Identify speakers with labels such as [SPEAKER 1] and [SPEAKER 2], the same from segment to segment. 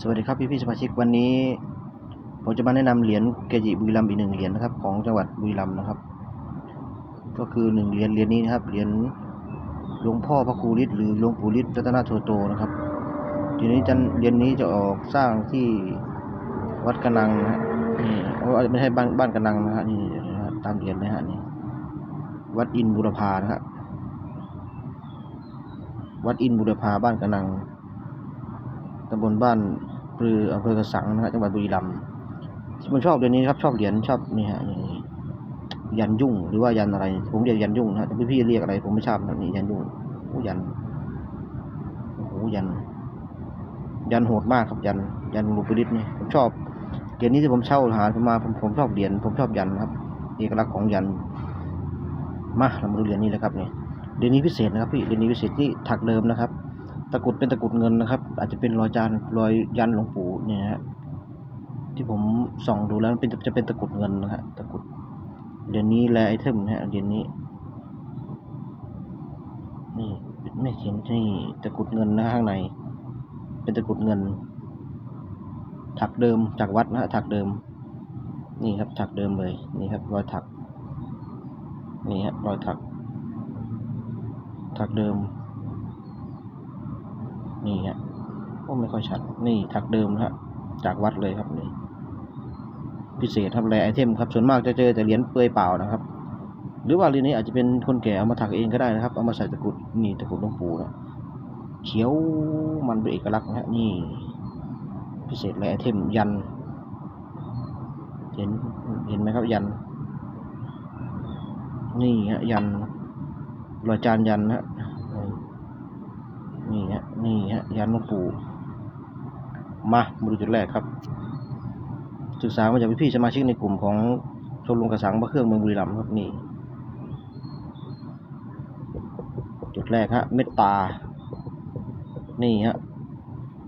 [SPEAKER 1] สวัสดีครับพี่พี่สมาชิกวันนี้ ผมจะมาแนะนำเหรียญเกจิบุรีรัมย์อีกหนึ่งเหรียญนะครับ ของจังหวัดบุรีรัมย์นะครับ ก็คือหนึ่งเหรียญเหรียญนี้นะครับเหรียญหลวงพ่อพระครูฤทธิ์หรือหลวงปู่ฤทธิ์รัตนโทโตนะครับทีนี้จะเหรียญนี้จะออกสร้างที่วัดกระนังนะฮะนี่เอาไม่ใช่บ้านบ้านกระนังนะฮะนี่ตามเหรียญนะฮะนี่วัดอินบุรพานะฮะวัดอินบุรพาบ้านกระนัง ตำบลบ้านปลืออำเภอกระสังนะฮะจังหวัดบุรีรัมย์ผมชอบเดี๋ยวนี้ครับชอบเหรียญชอบนี่ฮะนี่ยันยุ่งหรือว่ายันอะไร ผมเรียกยันยุ่งนะฮะพี่ๆเรียกอะไร ผมไม่ทราบนะนี่ยันยุ่งโอ้ยันโอ้โหยัน ยันโหดมากครับยัน ยันลูปริตนี่ผมชอบเหรียญนี้ที่ผมเช่าหามาผมผมชอบเหรียญผมชอบยันครับเอกลักษณ์ของยันมาเรามาดูเหรียญนี้เลยครับนี่เหรียญนี้พิเศษนะครับพี่เหรียญนี้พิเศษที่ถักเดิมนะครับ ตะกรุดเป็นตะกรุดเงินนะครับ อาจจะเป็นรอยจานรอยยันหลวงปู่เนี่ยฮะที่ผมส่องดูแล้วมันเป็นจะเป็นตะกรุดเงินนะฮะตะกรุดเดี๋ยวนี้แลไอเทมนะฮะเดี๋ยวนี้นี่ไม่เขียนนี่ตะกรุดเงินนะข้างใน เป็นตะกรุดเงิน ถักเดิมจากวัดนะถักเดิม นี่ครับถักเดิมเลย นี่ครับ รอยถัก นี่ฮะรอยถัก ถักเดิม นี่ฮะโอ้ไม่ค่อยชัด นี่ถักเดิมนะฮะจากวัดเลยครับนี่พิเศษครับแรไอเทมครับ ส่วนมากจะเจอแต่เหรียญเปลือยเปล่านะครับ หรือว่าเหรียญนี้อาจจะเป็นคนแก่เอามาถักเองก็ได้นะครับ เอามาใส่ตะกรุดนี่ตะกรุดหลวงปู่นะเขียวมันเป็นเอกลักษณ์นะฮะนี่ พิเศษแรไอเทมยัน เห็นเห็นไหมครับยัน นี่ฮะยันรอยจานยันนะฮะ นี่ฮะ นี่ฮะ ยันหลวงปู่ มามาดูจุดแรกครับ ศึกษามาจากพี่ๆสมาชิกในกลุ่มของชมรมกระสังพระเครื่องเมืองบุรีรัมย์ครับนี่ จุดแรกฮะ เมตตา นี่ฮะ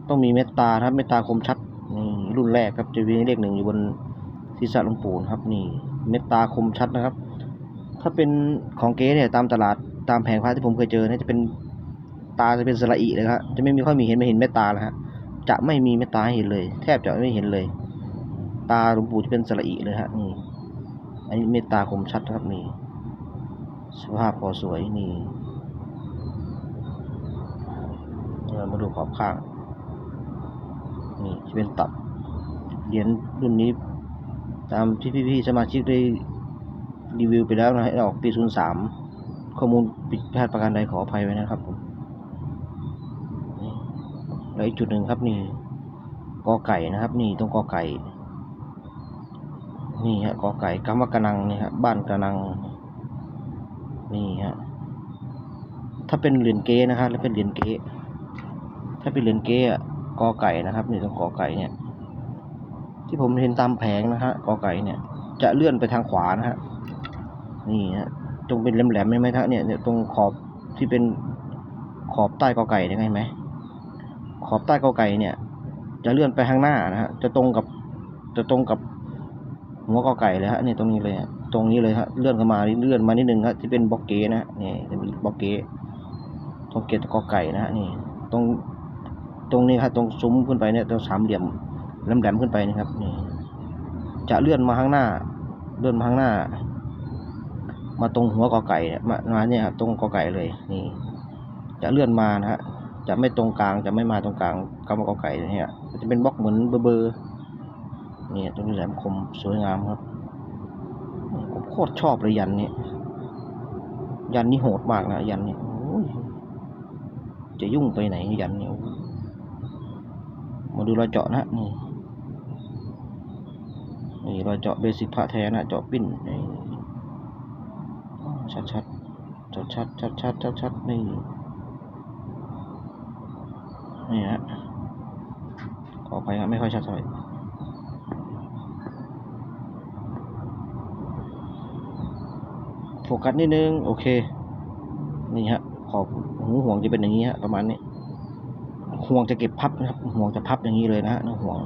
[SPEAKER 1] ต้องมีเมตตาครับ เมตตาคมชัด นี่รุ่นแรกครับ จะมีเลขหนึ่งอยู่บนศีรษะหลวงปู่นครับ นี่ เมตตาคมชัดนะครับ ถ้าเป็นของเก๊เนี่ยตามตลาดตามแผงพระที่ผมเคยเจอเนี่ยจะเป็น ตาจะเป็นสระอีเลยครับจะไม่มีค่อยมีเห็นไม่เห็นเมตตาแล้วฮะจะไม่มีเมตตาให้เห็นเลย แทบจะไม่เห็นเลย ตาหลวงปู่จะเป็นสระอีเลยฮะนี่อันนี้เมตตาคมชัดครับนี่สภาพพอสวยนี่เรามาดูขอบข้าง นี่จะเป็นตับเหรียญรุ่นนี้ ตามที่พี่ๆสมาชิกได้รีวิวไปแล้วนะฮะออกปี 03 ข้อมูลผิดพลาดประการใดขออภัยไว้นะครับผม แล้วอีกจุดหนึ่งครับนี่กอไก่นะครับ นี่ตรงกอไก่ นี่ฮะกอไก่คำว่ากระนังนี่ฮะบ้านกระนัง นี่ฮะถ้าเป็นเหรียญเก๊นะครับแล้วเป็นเหรียญเก๊ถ้าเป็นเหรียญเก๊อะกอไก่นะครับ นี่ตรงกอไก่เนี่ย ที่ผมเห็นตามแผงนะฮะกอไก่เนี่ย จะเลื่อนไปทางขวานะฮะนี่ฮะตรงเป็นแหลมๆไหมครับเนี่ยเนี่ยตรงขอบที่เป็นขอบใต้กอไก่เนี่ยเห็นไหม ขอบใต้กอไก่เนี่ย จะเลื่อนไปข้างหน้านะฮะจะตรงกับจะตรงกับหัวกอไก่เลยฮะนี่ตรงนี้เลยตรงนี้เลยฮะเลื่อนเข้ามาเลื่อนมานิดนึงครับที่เป็นบล็อกเกนะฮะนี่จะเป็นบล็อกเกตรงเกตกอไก่นะฮะนี่ ตรงตรงนี้ครับตรงซุ้มขึ้นไปเนี่ยตรงสามเหลี่ยมแหลมๆขึ้นไปนะครับนี่จะเลื่อนมาข้างหน้า เลื่อนมาข้างหน้า มาตรงหัวกอไก่เนี่ยมามาเนี่ยครับตรงกอไก่เลย นี่ จะเลื่อนมานะฮะ จะไม่ตรงกลางจะไม่มาตรงกลางกำกอไก่เนี่ยจะเป็นบล็อกเหมือนเบอร์เบอร์นี่ตัวนี้แหลมคมสวยงามครับผมโคตรชอบเลยยันนี้ยันนี่โหดมากนะยันนี่จะยุ่งไปไหนยันนี่มาดูรอยเจาะนะนี่นี่รอยเจาะเบสิกพระแท้นะเจาะปิ้นชัดชัดชัดชัดชัดชัดชัดนี่ นี่ฮะขอไปครับไม่ค่อยชัดเท่าไหร่โฟกัสนิดนึง โอเค นี่ฮะ ขอบหูห่วงจะเป็นอย่างนี้ฮะ ประมาณนี้ห่วงจะเก็บพับนะครับ ห่วงจะพับอย่างนี้เลยนะฮะห่วง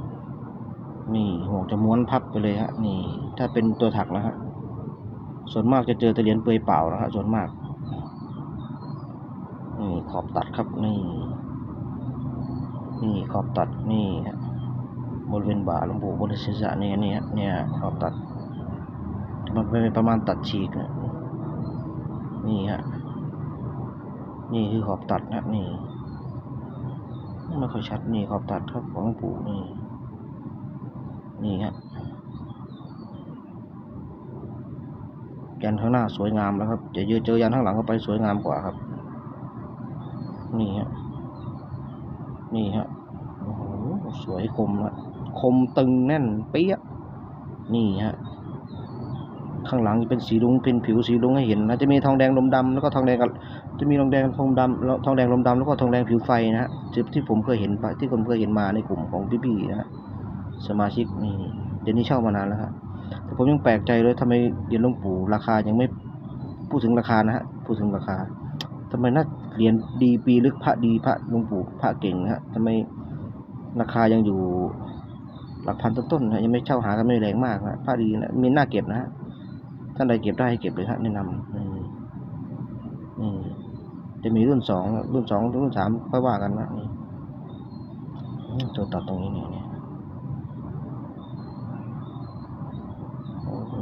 [SPEAKER 1] นี่ห่วงจะม้วนพับไปเลยฮะ นี่ ถ้าเป็นตัวถักนะฮะ ส่วนมากจะเจอต่เหรียญเปลือยเปล่านะฮะ ส่วนมาก นี่ขอบตัดครับ นี่ นี่ขอบตัดนี่บริเวณบ่าหลวงปู่บนศีรษะนี่เนี่ยเนี่ยเขาตัดมันเป็นประมาณตัดฉีกนี่ฮะนี่คือขอบตัดนะนี่ไม่ค่อยชัดนี่ขอบตัดครับของหลวงปู่นี่นี่ฮะยันข้างหน้าสวยงามแล้วครับจะเจอเจอยันข้างหลังเข้าไปสวยงามกว่าครับ นี่ฮะ นี่ฮะโอ้โหสวยคมละคมตึงแน่นเปี้ยนี่ฮะข้างหลังจะเป็นสีลุงเป็นผิวสีลุงให้เห็นนะจะมีทองแดงลมดำแล้วก็ทองแดงกับจะมีทองแดงทองดำแล้วทองแดงลมดำแล้วก็ทองแดงผิวไฟนะฮะที่ที่ผมเคยเห็นไปที่ผมเคยเห็นมาในกลุ่มของพี่ๆนะฮะสมาชิกนี่เดี๋ยวนี้เช่ามานานแล้วครับแต่ผมยังแปลกใจเลยทำไมเหรียญหลวงปู่ราคายังไม่พูดถึงราคานะฮะพูดถึงราคาทำไมน่า เหรียญดีปีลึกพระดีพระหลวงปู่พระเก่งนะฮะทำไมราคายังอยู่หลักพันต้นๆนะยังไม่เช่าหากันไม่แรงมากนะพระดีนะมีน่าเก็บนะฮะท่านใดเก็บได้ให้เก็บเลยฮะแนะนำนี่นี่จะมีรุ่นสองรุ่นสองรุ่นสามค่อยว่ากันนะนี่ตัวตัดตรงนี้นี่นี่โอ้โห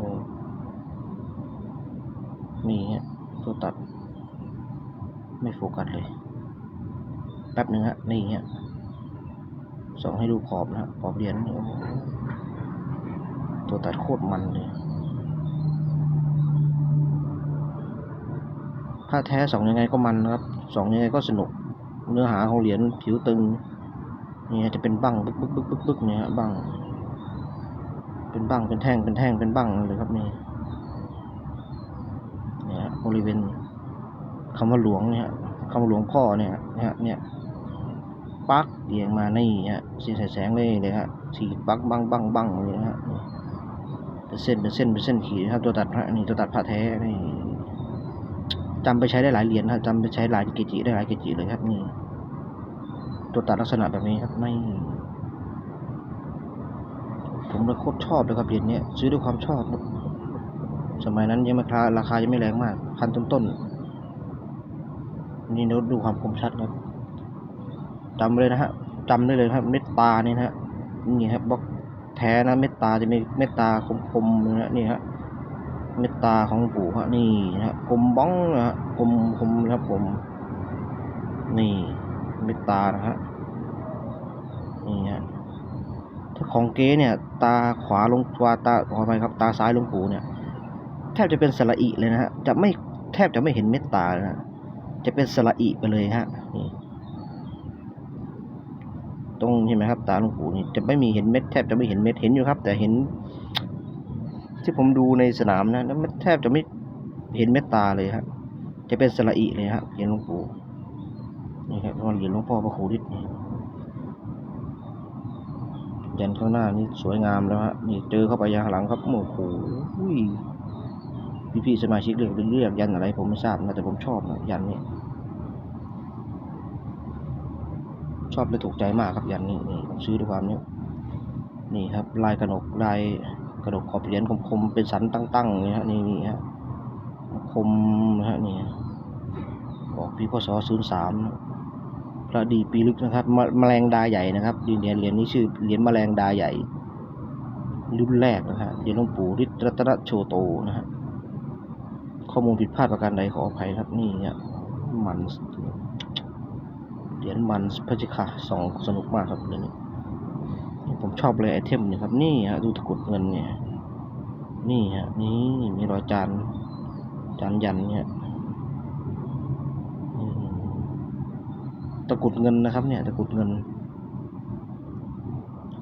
[SPEAKER 1] นี่ฮะตัวตัด ไม่โฟกัสเลย แป๊บหนึ่งฮะนี่ฮะส่องให้ดูขอบนะฮะขอบเหรียญนี่โอ้โหตัวตัดโคตรมันเลยถ้าแท้สองยังไงก็มันนะครับสองยังไงก็สนุก เนื้อหาของเหรียญผิวตึงนี่จะเป็นบั้งบึกบึกบึกบึกบึกเนี่ยฮะบั้งเป็นบั้งเป็นแท่งเป็นแท่งเป็นบั้งเลยครับนี่เนี่ยฮะบริเวณ คำว่าหลวงเนี่ยฮะคำว่าหลวงพ่อเนี่ยเนี่ยฮะเนี่ยปักเรียงมานี่ฮะสีแสงเลยเลยฮะสีปักบั้งบังบังเลยฮะเป็นเส้นเป็นเส้นเป็นเส้นขีดครับตัวตัดพระนี่ตัวตัดพระแท้นี่จำไปใช้ได้หลายเหรียญครับจำไปใช้หลายเกจิได้หลายเกจิเลยครับนี่ ตัวตัดลักษณะแบบนี้ครับไม่ผมเลยโคตรชอบเลยครับเหรียญเนี้ยซื้อด้วยความชอบ สมัยนั้นยังไม่คาราคายังไม่แรงมาก พันต้นต้น นี่ดูดูความคมชัดครับจำเลยนะฮะจำได้เลยครับ เม็ดตานี่นะฮะนี่ครับบล็อกแท้นะเม็ดตาจะมีเม็ดตาคมๆเลยนะนี่ฮะเมตตาของปู่ฮะนี่นะฮะกลมบ้องนะฮะกลมคมนะครับผม นี่เมตตานะฮะนี่ฮะถ้าของเก๊เนี่ย ตาขวาลงตาตาขอไปครับ ตาซ้ายลงปู่เนี่ย แทบจะเป็นสระอิเลยนะฮะจะไม่แทบจะไม่เห็นเมตตาเลยนะ จะเป็นสระอิไปเลยฮะนี่ตรงใช่ไหมครับ ตาหลวงปู่นี่จะไม่มีเห็นเม็ดแทบจะไม่เห็นเม็ดเห็นอยู่ครับ แต่เห็น ที่ผมดูในสนามนะแล้วมันแทบจะไม่เห็นเมตตาเลยครับจะเป็นสระอิเลยครับเหรียญหลวงปู่นี่ครับเหรียญหลวงพ่อพระครูฤทธิ์นี่ยันข้างหน้านี่สวยงามแล้วฮะนี่เจอเข้าไปยังหลังครับโอ้โห พี่พี่ๆสมาชิกเรียกเรียกยันอะไรผมไม่ทราบนะแต่ผมชอบนะยันนี่ชอบและถูกใจมากครับยันนี่นี่ผมซื้อด้วยความนี้นี่ครับ ลายกระหนกลายกระดกขอบเหรียญคมๆเป็นสันตั้งๆนี่ฮะนี่นี่ฮะคมนะฮะนี่บอกปีพศศูนย์สามพระดีปีลึกนะครับมแมลงดาใหญ่นะครับเหรียญเหรียญนี้ชื่อเหรียญแมลงดาใหญ่รุ่นแรกนะฮะเหรียญหลวงปู่ฤทธิ์รัตนโชโตนะฮะ ข้อมูลผิดพลาดประการใดขออภัยครับนี่เนี่ยมันเหรียญมันพระเจ้าค่ะสองสนุกมากครับเหรียญนี้ผมชอบเลยไอเทมเนี่ยครับ นี่ฮะดูตะกุดเงินเนี่ย นี่ฮะนี่มีรอยจานจานยันเนี่ยตะกุดเงินนะครับ เนี่ยตะกุดเงิน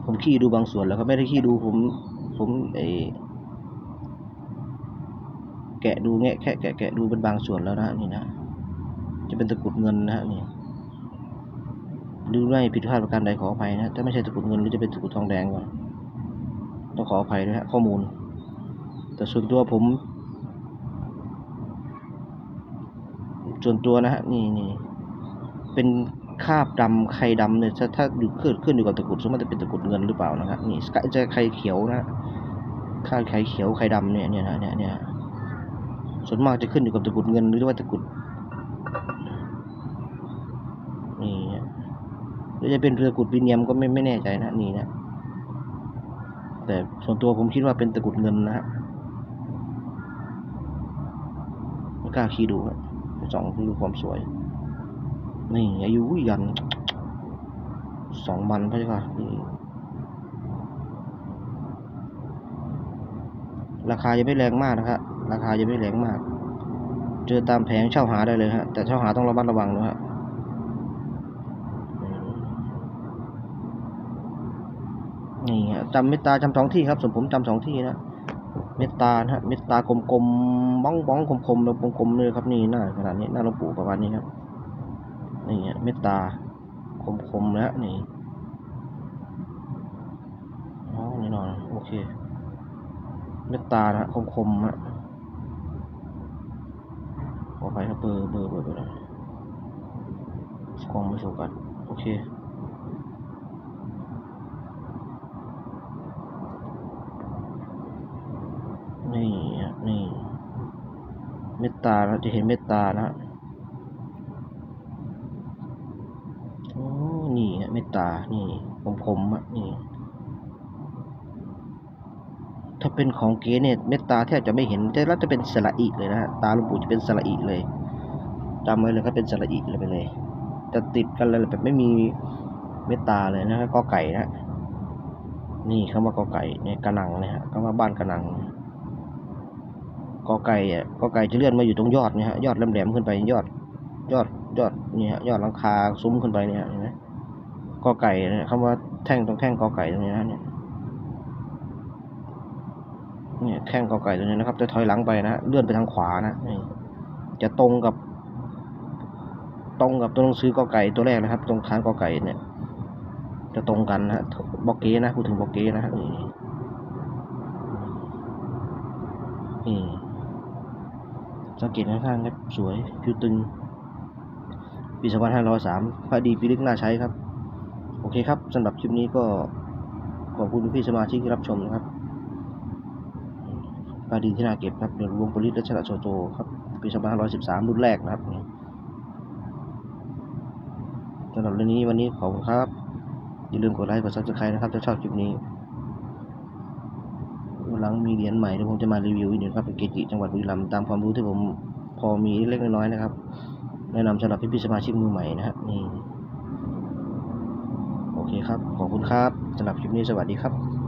[SPEAKER 1] ผมขี้ดูบางส่วนแล้วก็ไม่ได้ขี้ดูผม ผมไอ แกะดูแงะแค่แกะแกะดูเป็นบางส่วนแล้วนะนี่นะ จะเป็นตะกุดเงินนะฮะนี่หรือไม่ผิดพลาดประการใดขออภัยนะถ้าไม่ใช่ตะกุดเงินหรือจะเป็นตะกุดทองแดงก็ต้องขออภัยด้วยฮะข้อมูล แต่ส่วนตัวผม ส่วนตัวนะฮะนี่นี่เป็นคาบดำไข่ดำเนี่ยถ้าถ้าอยู่ขึ้นขึ้นอยู่กับตะกุดสมมติจะเป็นตะกุดเงินหรือเปล่านะครับนี่จะไข่เขียวนะคราบไข่เขียวไข่ดำเนี่ยเนี่ยนะเนี่ยเนี่ย ส่วนมากจะขึ้นอยู่กับตะกุดเงินหรือว่าตะกุดนี่หรือจะเป็นเรือกุดวิเนียมก็ไม่ไม่แน่ใจนะนี่นะ แต่ส่วนตัวผมคิดว่าเป็นตะกุดเงินนะฮะไม่กล้าคีดูฮะไปส่องดูความสวย นี่อายุยันสองวันพะเจ้าค่ะนี่ราคายังไม่แรงมากนะครับ ราคายังไม่แรงมาก เจอตามแผงเช่าหาได้เลยฮะ แต่เช่าหาต้องระมัดระวังนะฮะนี่ฮะจำเมตตาจำสองที่ครับส่วนผมจำสองที่นะเมตตานะฮะเมตตากลมๆบ้องบ้องๆคมๆแบบกลมๆเลยครับนี่หน้าขนาดนี้หน้าหลวงปู่ประมาณนี้ครับนี่ฮะเมตตาคมๆแล้วนี่อ๋อแน่นอนโอเคเมตตานะฮะคมๆฮะ ขอไปครับ เบอร์เบอร์เบอร์เบอร์อะไรกล้องไม่โฟกัสโอเคนี่นี่เมตตานะจะเห็นเมตตานะโอ้นี่เมตตา นี่คมๆอะนี่ ถ้าเป็นของเก๋เนี่ยเมตตาแทบจะไม่เห็นแต่ล้วจะเป็นสระอีเลยนะฮะตาหลวงปู่จะเป็นสระอีเลย จำไว้เลยครับเป็นสระอีเลยไปเลย จะติดกันเลยแบบไม่มีเมตตาเลยนะฮะกอไก่นะนี่คำว่ากอไก่เนี่ยกระนังเนี่ยฮะคำว่าบ้านกระนังกอไก่อะกอไก่จะเลื่อนมาอยู่ตรงยอดเนี่ยฮะยอดแหลมๆขึ้นไปยอด ยอดยอดเนี่ยฮะยอดหลังคาซุ้มขึ้นไปเนี่ยเห็นไหมกอไก่เนี่ยคำว่าแท่งตรงแท่งกอไก่ตรงนี้นะเนี่ยเนี่ยแข้งกอไก่ตัวนี้นะครับจะถอยหลังไปนะเลื่อนไปทางขวานะจะตรงกับ ตรงกับตัวหนังสือกอไก่ตัวแรกนะครับ ตรงค้างกอไก่เนี่ย จะตรงกันนะฮะบอกเก้นะพูดถึงบอกเก้นะนี่นี่สังเกตข้างๆครับสวยผิวตึงปี2503พอดีปีลึกน่าใช้ครับ โอเคครับสำหรับคลิปนี้ก็ขอบคุณพี่สมาชิกที่รับชมนะครับปลาดีที่น่าเก็บครับเดือนรวงปริศรัชดาโชโจครับปี2513รุ่นแรกนะครับ สำหรับเรื่องนี้วันนี้ขอบคุณครับ อย่าลืมกดไลค์กดซับสไครต์นะครับ ถ้าชอบคลิปนี้วันหลังมีเหรียญใหม่เดี๋ยวผมจะมารีวิวอีกหนึ่งครับเป็นเกจิจังหวัดบุรีรัมย์ตามความรู้ที่ผมพอมีเล็กน้อยนะครับ แนะนำสำหรับพี่ๆสมาชิกมือใหม่นะครับนี่โอเคครับ ขอบคุณครับสำหรับคลิปนี้สวัสดีครับ